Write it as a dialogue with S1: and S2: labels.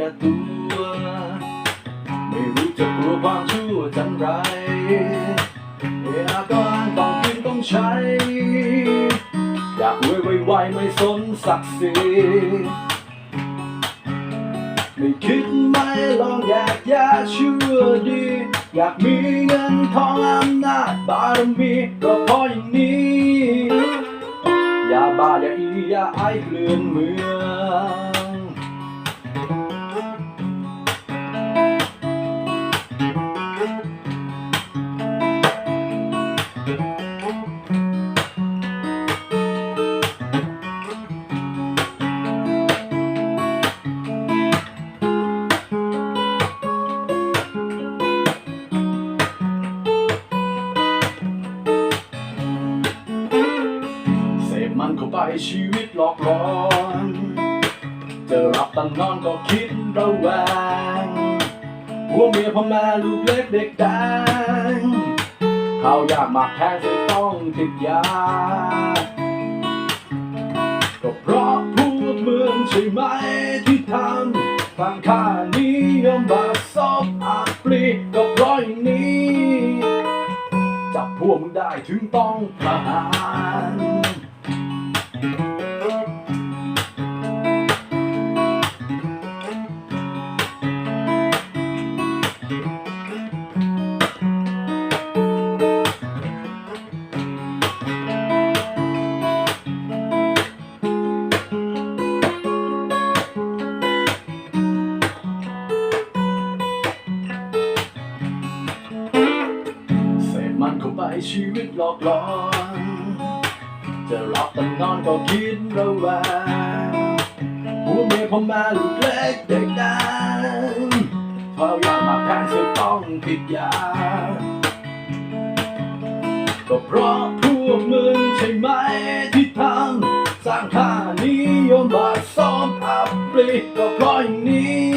S1: กัดตัว ไม่รู้จะกลัวความชั่วจังไรเอาก็อ้างต้องกินต้องใช้ อยากรวยไวๆไม่สนศักดิ์ศรีไม่คิดไม่ลองอยากยากชั่วดี อยากมีเงินทองอำนาจบารมีก็เพราะอย่างนี้อย่าบ้าอย่าอีอย่าไอเกลื่อนเมือง มันเข้าไปชีวิตหลอกหลอนจะรับตั้งนอนก็คิดระแวงหัวเมียพ่อแม่ลูกเล็กเด็กแดงข้าวยากหมากแพงจะต้องติดยา ก็เพราะพวกเมืองใช่ไหมที่ทำทางค่านิยอมบาสอบอาปลีก็เพราะอย่างนี้ จับพวกมึงได้ถึงต้องประหาร มันเข้าไปชีวิตหลอกหลอน จะรับตั้งนอนก็คิดระแวงหัวเมียพ่อแม่ลูกเล็กเด็กแดงเฝ้ายามมาแพงจะต้องติดยา ก็เพราะพวกมึงใช่ไหมที่ทำสร้างค่านิยมบาซ้อมอับปรีก็เพราะอย่างนี้